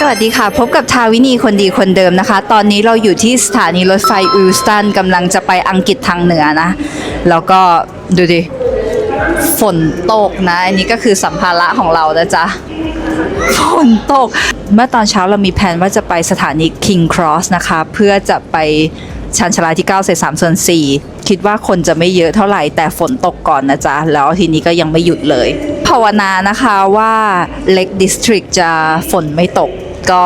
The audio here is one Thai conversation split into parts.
สวัสดีค่ะ พบกับทาวินีคนดีคนเดิมนะคะ ตอนนี้เราอยู่ที่สถานีรถไฟอุลสตันกำลังจะไปอังกฤษทางเหนือนะ แล้วก็ดูดิ ฝนตกนะ อันนี้ก็คือสัมภาระของเรานะจ๊ะ ฝนตก เมื่อตอนเช้าเรามีแผนว่าจะไปสถานี King Cross นะคะ เพื่อจะไปชานชาลาที่9เศษ3ส่วน4คิดว่าคนจะไม่เยอะเท่าไหร่แต่ฝนตกก่อนนะจ๊ะ แล้วทีนี้ก็ยังไม่หยุดเลย ภาวนานะคะว่า Lake District จะฝนไม่ตก ก็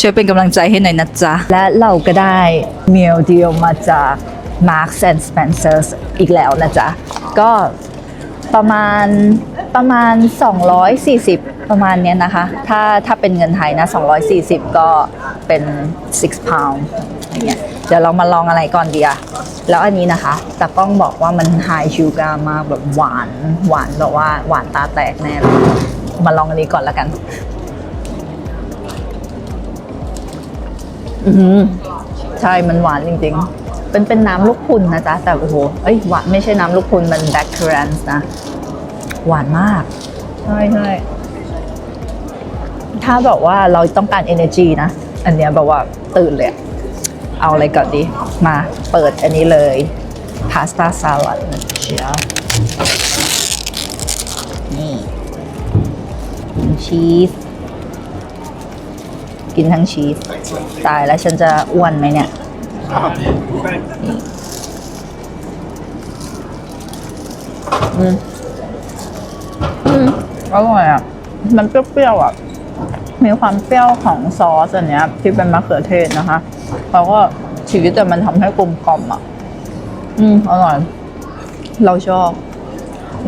ช่วยเป็นกำลังใจให้หน่อยนะจ๊ะ และเราก็ได้เมียวเดียวมาจาก Marks and Spencer อีกแล้วนะจ๊ะ ก็ประมาณประมาณ 240 ประมาณเนี้ยนะคะ ถ้าถ้าเป็นเงินไทยนะ 240 ก็เป็น 6 pound อย่างเงี้ยเดี๋ยวเรามาลองอะไรก่อนดีอะแล้วอันนี้นะคะตากล้องบอกว่ามัน high sugar มากแบบหวาน หวานแบบว่าหวานตาแตกแน่เลย มาลองอันนี้ก่อนแล้วกัน อือหือใช่มันหวานจริง ๆ เป็นเป็นน้ำลูกพรุนนะจ๊ะ แต่โอ้โหเอ้ยหวานไม่ใช่น้ำลูกพรุนมันแบล็คเคอรนส์นะ หวานมาก ใช่ใช่ถ้าบอกว่าเราต้องการ energy นะ อันเนี้ยแบบว่าตื่นเลยอะเอาอะไรก่อนดี มาเปิดอันนี้เลยพาสต้าสลัดนะจ๊ะนี่ชีส กินทั้งชีส ตายแล้วฉันจะอ้วนไหมเนี่ย อืม อืม อร่อยอะ มันเปรี้ยวๆอะ มีความเปรี้ยวของซอสอันเนี้ย ที่เป็นมะเขือเทศนะคะ แล้วก็ชีสแต่มันทำให้กลมกล่อมอะ อืม อร่อย เราชอบ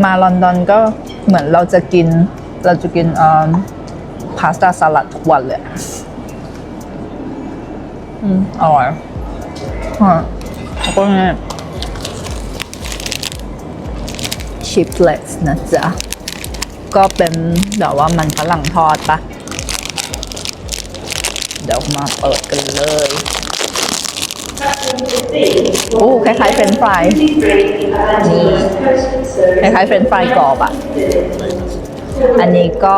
มาลอนดอนก็เหมือนเราจะกิน เราจะกินเอ่อพาสต้าสลัดทุกวันเลย อืมอร่อยอะแล้วก็เนี่ยชิปเล็กนะจ๊ะ ก็เป็นแบบว่ามันฝรั่งทอดปะเดี๋ยวมาเปิดกันเลย โอ้คล้ายๆเฟรนช์ฟรายนี่คล้ายๆเฟรนช์ฟรายกรอบอะ อันนี้ก็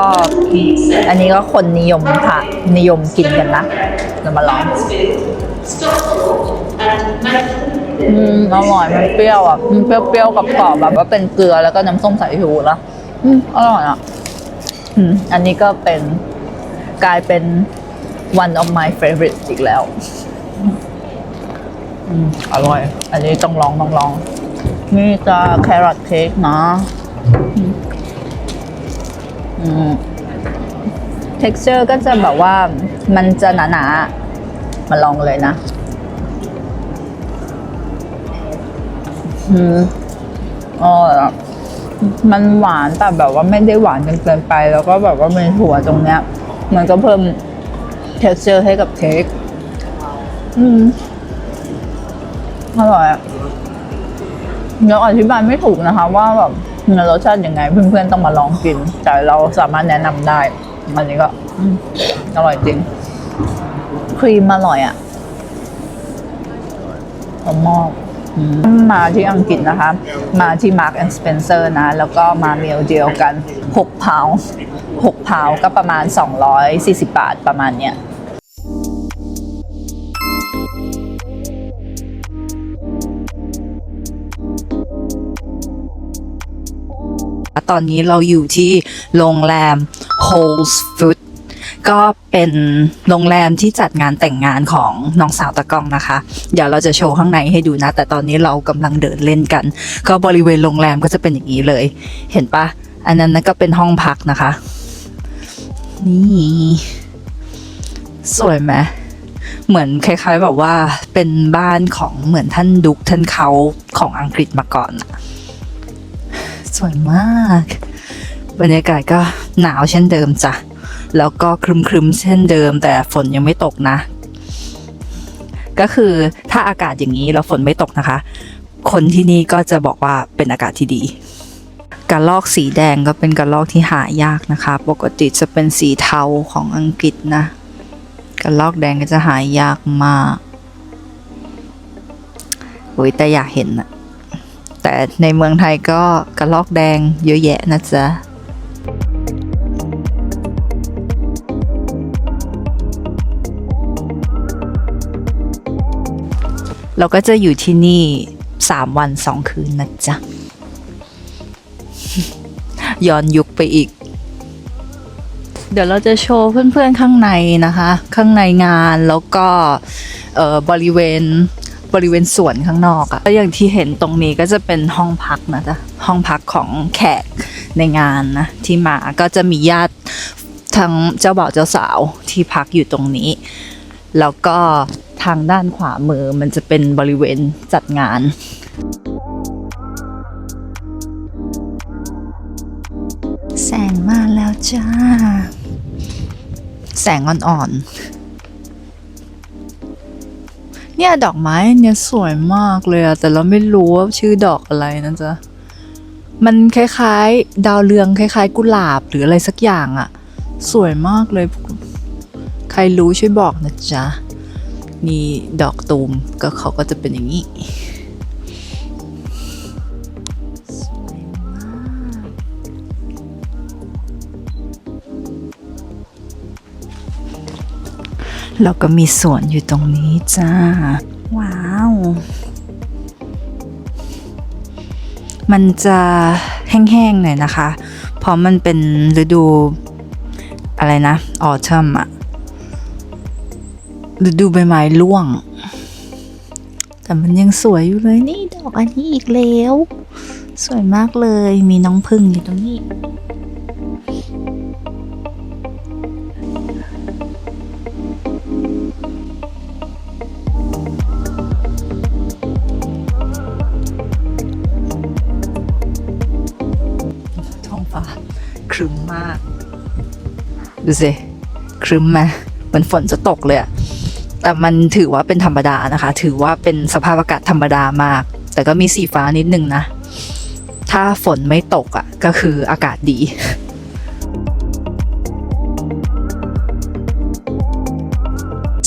อันนี้ก็คนนิยมค่ะนิยมกินกันนะเรามาลองอืมอร่อยมันเปรี้ยวอะมันเปรี้ยวๆกับกรอบแบบว่าเป็นเกลือแล้วก็น้ำส้มสายชูแล้วอืมอร่อยอะอืมอันนี้ก็เป็นกลายเป็น one of my favorite อีกแล้วอืมอร่อย อันนี้ต้องลองต้องลอง นี่จะแครอทเค้กนะอื texture ก็จะแบบว่ามันจะหนาๆ มาลองเลยนะอืมอ๋อมันหวานแต่แบบว่าไม่ได้หวานจนเกินไป แล้วก็แบบว่ามีถั่วตรงเนี้ย มันก็เพิ่ม texture ให้กับเค้กอืมอร่อยอะยังอธิบายไม่ถูกนะคะว่าแบบ รสชาติยังไง เพื่อนๆต้องมาลองกิน แต่เราสามารถแนะนำได้ อันนี้ก็อร่อยจริง ครีมอร่อยอะผมมอบอืมมาที่อังกฤษนะคะ มาที่ Mark and Spencer นะ แล้วก็มาเมลเดียวกัน 6 พาว6พาวก็ประมาณ 240 บาทประมาณเนี้ย ตอนนี้เราอยู่ที่โรงแรม Whole Food ก็เป็นโรงแรมที่จัดงานแต่งงานของน้องสาวตะกองนะคะ เดี๋ยวเราจะโชว์ข้างในให้ดูนะ แต่ตอนนี้เรากำลังเดินเล่นกัน ก็บริเวณโรงแรมก็จะเป็นอย่างนี้เลย เห็นปะอันนั้นก็เป็นห้องพักนะคะ นี่สวยไหมเหมือนคล้ายๆแบบว่าเป็นบ้านของเหมือนท่านดุกท่านเขาของอังกฤษมาก่อนอะ สวยมาก บรรยากาศก็หนาวเช่นเดิมจ้ะ แล้วก็ครึมๆเช่นเดิม แต่ฝนยังไม่ตกนะ ก็คือถ้าอากาศอย่างนี้แล้วฝนไม่ตกนะคะ คนที่นี่ก็จะบอกว่าเป็นอากาศที่ดีกระลอกสีแดงก็เป็นกระลอกที่หายากนะคะ ปกติจะเป็นสีเทาของอังกฤษนะกระลอกแดงก็จะหายากมากโอ้ยแต่อยากเห็นอะ แต่ในเมืองไทยก็กระลอกแดงเยอะแยะนะจ๊ะเราก็จะอยู่ที่นี่สามวันสองคืนนะจ๊ะ ย้อนยุคไปอีก เดี๋ยวเราจะโชว์เพื่อนๆข้างในนะคะ ข้างในงานแล้วก็บริเวณ บริเวณสวนข้างนอกอะแล้วอย่างที่เห็นตรงนี้ก็จะเป็นห้องพักนะจ๊ะห้องพักของแขกในงานนะที่มาก็จะมีญาติทั้งเจ้าบ่าวเจ้าสาวที่พักอยู่ตรงนี้ แล้วก็ทางด้านขวามือมันจะเป็นบริเวณจัดงานแสงมาแล้วจ้า แสงอ่อนๆ เนี่ยดอกไม้เนี่ยสวยมากเลยอะแต่เราไม่รู้ว่าชื่อดอกอะไรนะจ๊ะมันคล้ายๆ ดาวเรืองคล้าย ๆ กุหลาบหรืออะไรสักอย่างอะสวยมากเลย ใครรู้ช่วยบอกนะจ๊ะนี่ดอกตูมก็เขาก็จะเป็นอย่างนี้ แล้วก็มีสวนอยู่ตรงนี้จ้า ว้าว มันจะแห้งๆหน่อยนะคะ เพราะมันเป็นฤดูอะไรนะออเทมอะฤดูใบไม้ร่วง แต่มันยังสวยอยู่เลยนี่ดอกอันนี้อีกแล้ว สวยมากเลยมีน้องพึ่งอยู่ตรงนี้ ครึ้มมาก ดูสิครึ้มไหมเหมือนฝนจะตกเลยอะแต่มันถือว่าเป็นธรรมดานะคะ ถือว่าเป็นสภาพอากาศธรรมดามาก แต่ก็มีสีฟ้านิดนึงนะ ถ้าฝนไม่ตกอะก็คืออากาศดี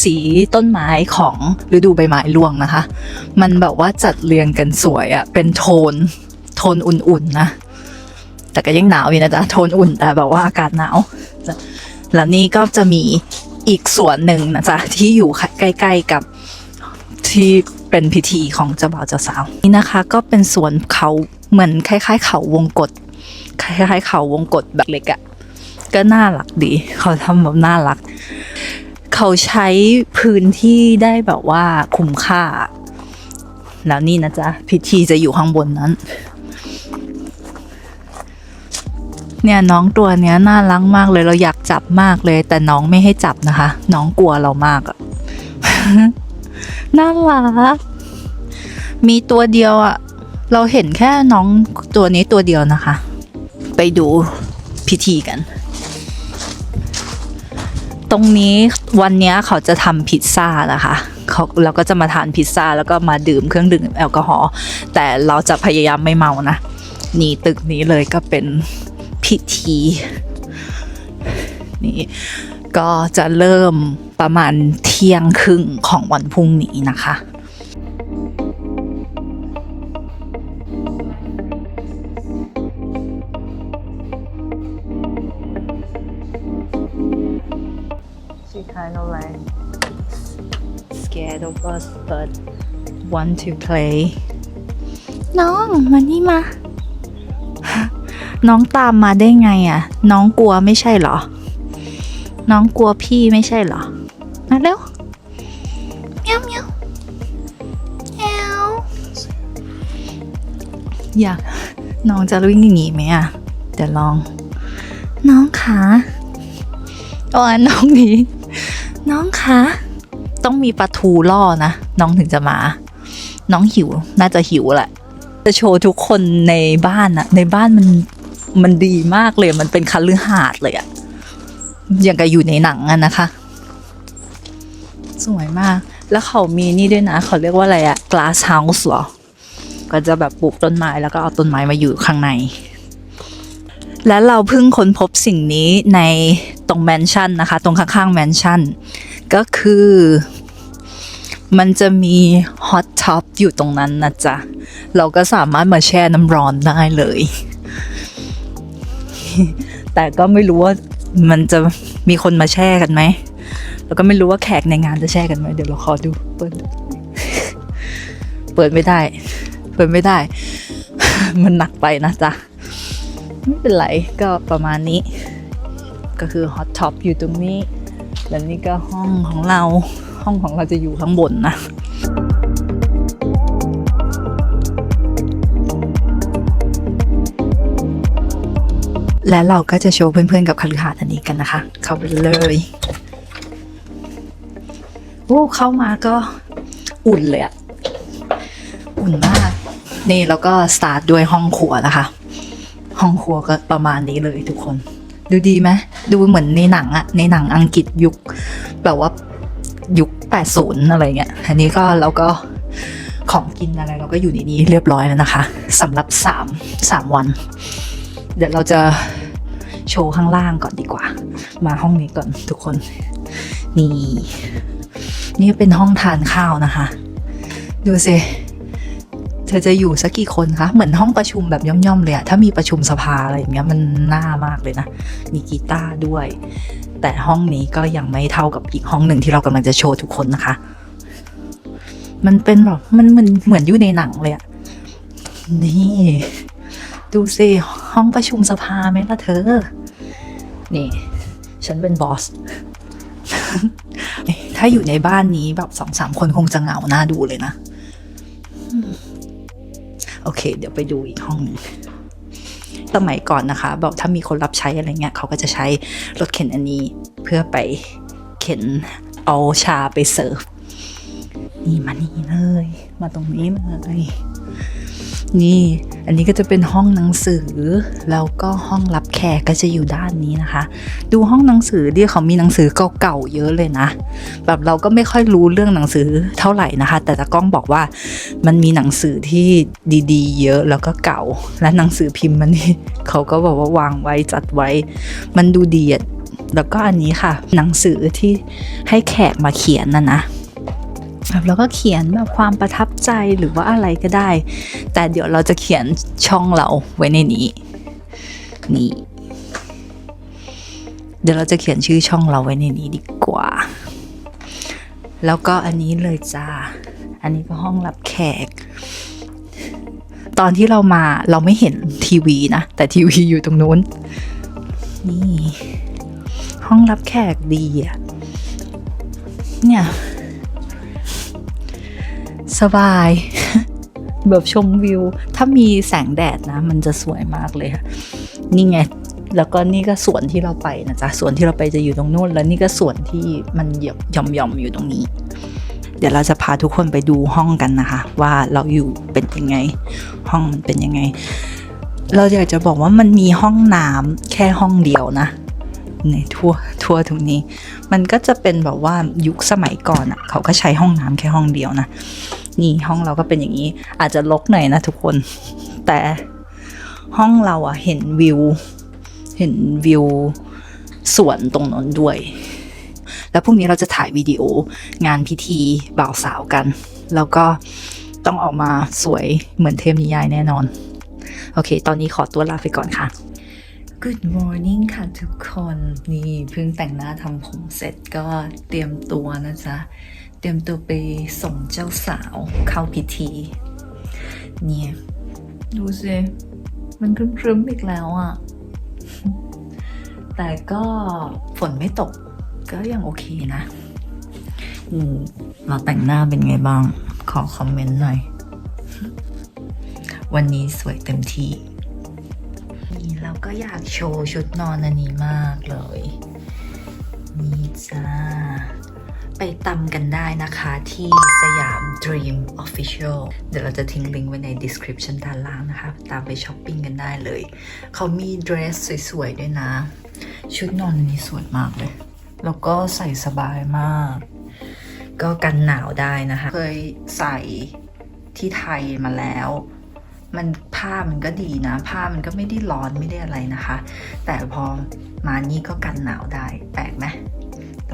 สีต้นไม้ของฤดูใบไม้ร่วงนะคะ มันแบบว่าจัดเรียงกันสวยอะเป็นโทน โทนอุ่นๆนะ แต่ก็ยังหนาวอยู่นะจ๊ะโทนอุ่นแต่แบบว่าอากาศหนาวแล้วนี่ก็จะมีอีกส่วนหนึ่งนะจ๊ะที่อยู่ใกล้ ๆกับที่เป็นพิธีของเจ้าบ่าวเจ้าสาวนี่นะคะก็เป็นสวนเขาเหมือนคล้าย ๆ เขาวงกฏคล้ายๆ เขาวงกฏแบบเล็กอะ่ะก็น่ารักดี เขาทำแบบน่ารัก เขาใช้พื้นที่ได้แบบว่าคุ้มค่า แล้วนี่นะจ๊ะพิธีจะอยู่ข้างบนนั้น เนี่ยน้องตัวเนี้ยน่ารักมากเลยเราอยากจับมากเลย แต่น้องไม่ให้จับนะคะ น้องกลัวเรามากอะน่ารักมีตัวเดียวอะเราเห็นแค่น้องตัวนี้ตัวเดียวนะคะ ไปดูพิธีกัน ตรงนี้วันเนี้ยเขาจะทำพิซซ่านะคะเขาเราก็จะมาทานพิซซ่าแล้วก็มาดื่มเครื่องดื่มแอลกอฮอล์แต่เราจะพยายามไม่เมานะนี่ตึกนี้เลยก็เป็น พิธี นี่ก็จะเริ่มประมาณเที่ยงครึ่งของวันพรุ่งนี้นะคะ She kind of like scared of us but want to play น้องมานี่มา น้องตามมาได้ไงอะ่ะ น้องกลัวไม่ใช่เหรอ น้องกลัวพี่ไม่ใช่เหรอ มาเร็วเมียวเมียวเมียวอยากน้องจะวิ่งอย่างนี้ไหมอะ่ะ เดี๋ยวลอง น้องขาโอ้ยน้องนี้น้องขาต้องมีปลาทูล่อนะ น้องถึงจะมา น้องหิว น่าจะหิวแหละ จะโชว์ทุกคนในบ้านอะในบ้านมัน มันดีมากเลย มันเป็นคัลลือหาดเลยอะอย่างกับอยู่ในหนังอะนะคะ สวยมาก แล้วเขามีนี่ด้วยนะ เขาเรียกว่าอะไรอะ glass house เหรอ ก็จะแบบปลูกต้นไม้แล้วก็เอาต้นไม้มาอยู่ข้างใน และเราเพิ่งค้นพบสิ่งนี้ในตรงแมนชั่นนะคะ ตรงข้างๆแมนชั่น ก็คือมันจะมีฮอตท็อปอยู่ตรงนั้นนะจ๊ะ เราก็สามารถมาแช่น้ำร้อนได้เลย แต่ก็ไม่รู้ว่ามันจะมีคนมาแช่กันไหม แล้วก็ไม่รู้ว่าแขกในงานจะแช่กันไหม เดี๋ยวเราขอดู เปิด เปิดไม่ได้ เปิดไม่ได้ มันหนักไปนะจ๊ะ ไม่เป็นไร ก็ประมาณนี้ ก็คือฮอตท็อปอยู่ตรงนี้ แล้วนี่ก็ห้องของเรา ห้องของเราจะอยู่ข้างบนนะ และเราก็จะโชว์เพื่อนๆกับคฤหาสน์อันนี้กันนะคะ เข้าไปเลยโอ้เข้ามาก็อุ่นเลยอะอุ่นมาก นี่แล้วก็สตาร์ทด้วยห้องครัวนะคะ ห้องครัวก็ประมาณนี้เลยทุกคน ดูดีไหมดูเหมือนในหนังอะในหนังอังกฤษยุคแบบว่ายุค 80 อะไรเงี้ยอันนี้ก็เราก็ของกินอะไรเราก็อยู่ในนี้เรียบร้อยแล้วนะคะสำหรับ 3 3 วัน เดี๋ยวเราจะ โชว์ข้างล่างก่อนดีกว่า มาห้องนี้ก่อนทุกคน นี่ นี่เป็นห้องทานข้าวนะคะ ดูสิเธอจะอยู่สักกี่คนคะ เหมือนห้องประชุมแบบย่อมๆเลยอะถ้ามีประชุมสภาอะไรอย่างเงี้ยมันน่ามากเลยนะ มีกีตาร์ด้วย แต่ห้องนี้ก็ยังไม่เท่ากับอีกห้องหนึ่งที่เรากำลังจะโชว์ทุกคนนะคะ มันเป็นแบบมันเหมือนเหมือนอยู่ในหนังเลยอะนี่ ดูสิ ห้องประชุมสภาไหมล่ะเธอ นี่ ฉันเป็นบอส ถ้าอยู่ในบ้านนี้แบบสองสามคนคงจะเหงาหน้าดูเลยนะ โอเค เดี๋ยวไปดูอีกห้องหนึงสมัยก่อนนะคะบอกถ้ามีคนรับใช้อะไรเงี้ยเขาก็จะใช้รถเข็นอันนี้เพื่อไปเข็นเอาชาไปเสิร์ฟ นี่มานี่เลย มาตรงนี้เลย นี่ อันนี้ก็จะเป็นห้องหนังสือ แล้วก็ห้องรับแขกก็จะอยู่ด้านนี้นะคะ ดูห้องหนังสือที่เขามีหนังสือเก่าๆเยอะเลยนะ แบบเราก็ไม่ค่อยรู้เรื่องหนังสือเท่าไหร่นะคะ แต่ตาก้องบอกว่ามันมีหนังสือที่ดีๆ เยอะแล้วก็เก่า และหนังสือพิมพ์มันนี่เขาก็บอกว่าวางไว้จัดไว้ มันดูดีอะแล้วก็อันนี้ค่ะ หนังสือที่ให้แขกมาเขียนนะนะ แบบเราก็เขียนแบบความประทับใจหรือว่าอะไรก็ได้ แต่เดี๋ยวเราจะเขียนช่องเราไว้ในนี้ นี่ เดี๋ยวเราจะเขียนชื่อช่องเราไว้ในนี้ดีกว่า แล้วก็อันนี้เลยจ้า อันนี้ก็ห้องรับแขก ตอนที่เรามาเราไม่เห็นทีวีนะ แต่ทีวีอยู่ตรงนู้น นี่ ห้องรับแขกดีอะเนี่ย สบาย แบบชมวิว ถ้ามีแสงแดดนะ มันจะสวยมากเลยค่ะ นี่ไง แล้วก็นี่ก็สวนที่เราไปนะจ๊ะสวนที่เราไปจะอยู่ตรงนู้น แล้วนี่ก็สวนที่มันหย่อมหย่อมหย่อมอยู่ตรงนี้ เดี๋ยวเราจะพาทุกคนไปดูห้องกันนะคะ ว่าเราอยู่เป็นยังไง ห้องมันเป็นยังไง เราอยากจะบอกว่ามันมีห้องน้ำแค่ห้องเดียวนะในทั่วทั่วตรงนี้ มันก็จะเป็นแบบว่ายุคสมัยก่อนอะ่ะ เขาก็ใช้ห้องน้ำแค่ห้องเดียวนะ นี่ห้องเราก็เป็นอย่างนี้ อาจจะลกหน่อยนะทุกคน แต่ห้องเราอะเห็นวิว เห็นวิวสวนตรงนั้นด้วย แล้วพรุ่งนี้เราจะถ่ายวิดีโองานพิธีบ่าวสาวกัน แล้วก็ต้องออกมาสวยเหมือนเทพนิยายแน่นอน โอเค ตอนนี้ขอตัวลาไปก่อนค่ะ Good morning ค่ะทุกคน นี่เพิ่งแต่งหน้าทำผมเสร็จก็เตรียมตัวนะจ๊ะ เตรียมตัวไปส่งเจ้าสาวเข้าพิธี เนี่ย ดูสิมันครึ้มๆอีกแล้วอะ่ะ แต่ก็ฝนไม่ตกก็ยังโอเคนะอืมเราแต่งหน้าเป็นไงบ้าง ขอคอมเมนต์หน่อย วันนี้สวยเต็มที่ นี่เราก็อยากโชว์ชุดนอนอันนี้มากเลย นี่จ้า ไปตำกันได้นะคะที่สยาม Dream Official เดี๋ยวเราจะทิ้งลิงก์ไว้ใน description ด้านล่างนะคะ ตามไปช้อปปิ้งกันได้เลย เขามีเดรสสวยๆ ด้วยนะ ชุดนอนนนี้สวยมากเลย แล้วก็ใส่สบายมาก ก็กันหนาวได้นะคะ เคยใส่ที่ไทยมาแล้วมันผ้ามันก็ดีนะ ผ้ามันก็ไม่ได้ร้อนไม่ได้อะไรนะคะ แต่พอมานี่ก็กันหนาวได้แปลกไหม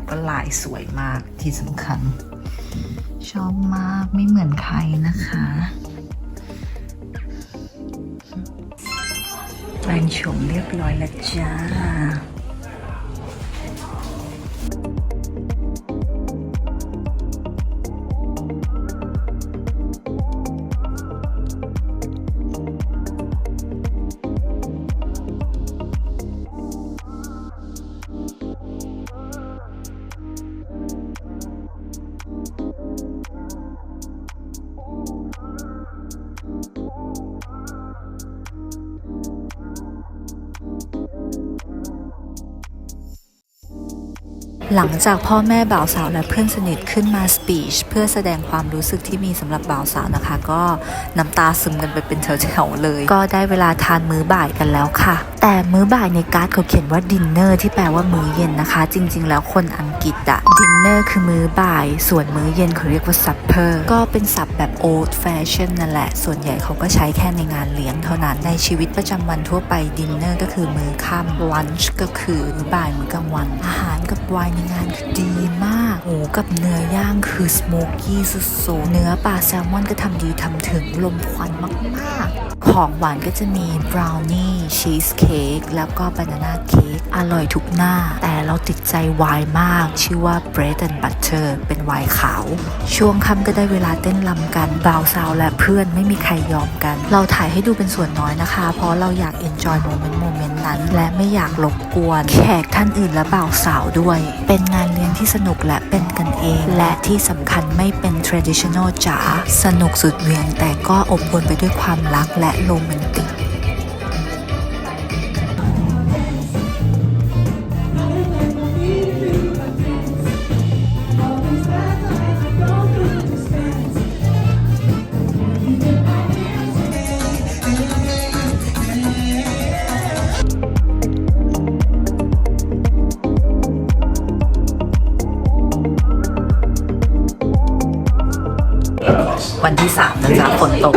แล้วก็ลายสวยมากที่สำคัญ ชอบมากไม่เหมือนใครนะคะแปลงโฉมเรียบร้อยแล้วจ้า หลังจากพ่อแม่บ่าวสาวและเพื่อนสนิทขึ้นมาสปีชเพื่อแสดงความรู้สึกที่มีสำหรับบ่าวสาวนะคะ ก็น้ำตาซึมกันไปเป็นแถวๆเลย ก็ได้เวลาทานมื้อบ่ายกันแล้วค่ะ แต่มื้อบ่ายในการ์ดเขาเขียนว่าดินเนอร์ที่แปลว่ามื้อเย็นนะคะ จริง ๆ แล้วคนอังกฤษอะดินเนอร์คือมื้อบ่าย ส่วนมื้อเย็นเขาเรียกว่าซัปเปอร์ก็เป็นศัพท์แบบ old fashion นั่นแหละ ส่วนใหญ่เขาก็ใช้แค่ในงานเลี้ยงเท่านั้นในชีวิตประจำวันทั่วไปดินเนอร์ก็คือมื้อค่ำ lunch ก็คือมื้อบ่ายมื้อกลางวันอาหาร กับไวน์ในงานคือดีมาก หมูกับเนื้อย่างคือสโมกี้สุดๆ เนื้อปลาแซลมอนก็ทำดีทำถึงลมควันมากๆ ของหวานก็จะมีบราวนี่ชีสเค้กแล้วก็บานาน่าเค้กอร่อยทุกหน้า แต่เราติดใจไวน์มาก ชื่อว่า bread and butter เป็นไวน์ขาว ช่วงค่ำก็ได้เวลาเต้นรำกันบ่าวสาวและเพื่อนไม่มีใครยอมกัน เราถ่ายให้ดูเป็นส่วนน้อยนะคะ เพราะเราอยาก enjoy moment moment นั้น และไม่อยากรบกวน แขกท่านอื่นและบ่าวสาวด้วย เป็นงานเลี้ยงที่สนุกและเป็นกันเอง และที่สำคัญไม่เป็น traditional จ๋าสนุกสุดเหวียงแต่ก็อบอวลไปด้วยความรักและโรแมนติก นตก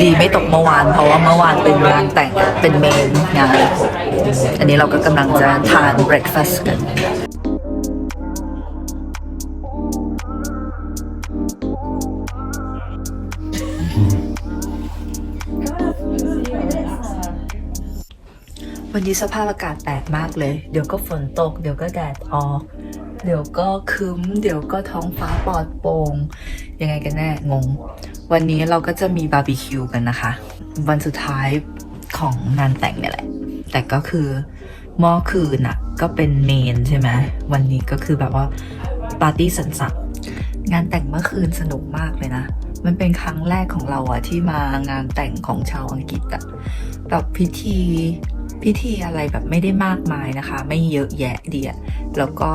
ดีไม่ตกเมื่อวาน เพราะว่าเมื่อวานเป็นงานแต่งเป็นเมนงาน อันนี้เราก็กำลังจะทานเบรคฟาสต์กันวันนี้สภาพอากาศแปลกมากเลย เดี๋ยวก็ฝนตก เดี๋ยวก็แดดออก เดี๋ยวก็ครึ้มเดี๋ยวก็ท้องฟ้าปลอดโปร่ง ยังไงกันแน่ งง วันนี้เราก็จะมีบาร์บีคิวกันนะคะ วันสุดท้ายของงานแต่งเนี่ยแหละ แต่ก็คือหม้อคืนอะก็เป็นเมนใช่ไหมวันนี้ก็คือแบบว่าปาร์ตี้สันสักงานแต่งเมื่อคืนสนุกมากเลยนะ มันเป็นครั้งแรกของเราอะที่มางานแต่งของชาวอังกฤษอะแบบพิธีพิธีอะไรแบบไม่ได้มากมายนะคะ ไม่เยอะแยะเดีอะแล้วก็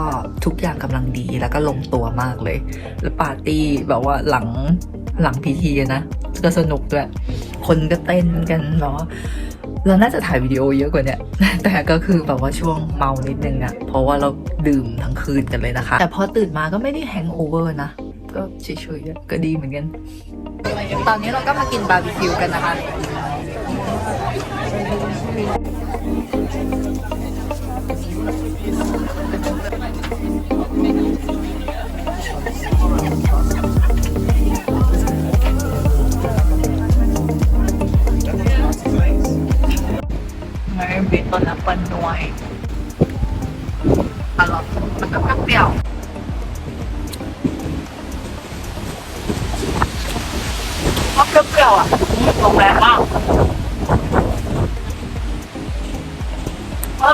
ทุกอย่างกำลังดีแล้วก็ลงตัวมากเลย แล้วปาร์ตี้แบบว่าหลัง หลังพิธีอะนะก็สนุกด้วย คนก็เต้นกันแบบว่าเราน่าจะถ่ายวิดีโอเยอะกว่านี้แต่ก็คือแบบว่าช่วงเมานิดนึงอะเพราะว่าเราดื่มทั้งคืนกันเลยนะคะ แต่พอตื่นมาก็ไม่ได้แฮงโอเวอร์นะ ก็เฉยๆก็ดีเหมือนกัน ตอนนี้เราก็มากินบาร์บีคิวกันนะคะ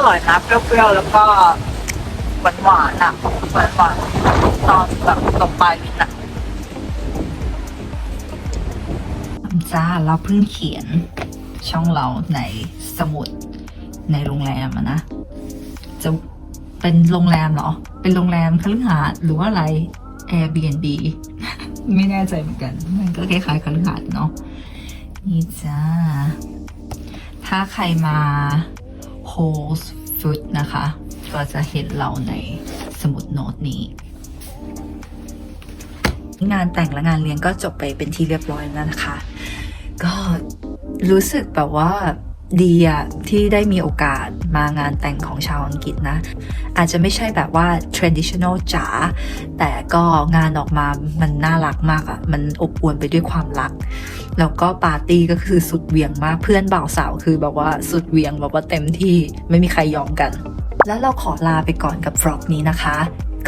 ร่อยนะเปรี้ยวๆแล้วก็หวานหวานๆอะหวานหวานๆตอนแบบตรงปลายลิ้นอะจ้าเราเพิ่งเขียนช่องเราในสมุดในโรงแรมอะนะ จะเป็นโรงแรมเหรอ เป็นโรงแรมคฤหาสน์หรือว่าอะไร Airbnb ไม่แน่ใจเหมือนกัน มันก็คล้ายๆคฤหาสน์เนาะนี่จ้าถ้าใครมา Host Food นะคะ ก็จะเห็นเราในสมุดโน้ตนี้ งานแต่งและงานเลี้ยงก็จบไปเป็นที่เรียบร้อยแล้วนะคะ ก็รู้สึกแบบว่า ดีอะที่ได้มีโอกาสมางานแต่งของชาวอังกฤษนะ อาจจะไม่ใช่แบบว่า traditional จ๋าแต่ก็งานออกมามันน่ารักมากอะมันอบอวลไปด้วยความรัก แล้วก็ปาร์ตี้ก็คือสุดเหวียงมากเพื่อนบ่าวสาวคือแบบว่าสุดเหวียงแบบว่าเต็มที่ไม่มีใครยอมกัน แล้วเราขอลาไปก่อนกับ vlog นี้นะคะ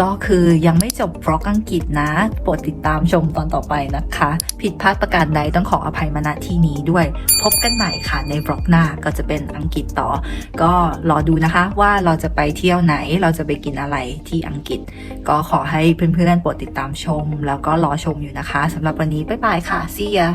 ก็คือยังไม่จบ vlog อังกฤษนะโปรดติดตามชมตอนต่อไปนะคะ ผิดพลาดประการใดต้องขออภัยมาณที่นี้ด้วย พบกันใหม่ค่ะในบล็อกหน้าก็จะเป็นอังกฤษต่อ ก็รอดูนะคะว่าเราจะไปเที่ยวไหนเราจะไปกินอะไรที่อังกฤษ ก็ขอให้เพื่อนๆโปรดติดตามชม แล้วก็รอชมอยู่นะคะสำหรับวันนี้บ๊ายบายค่ะ see ya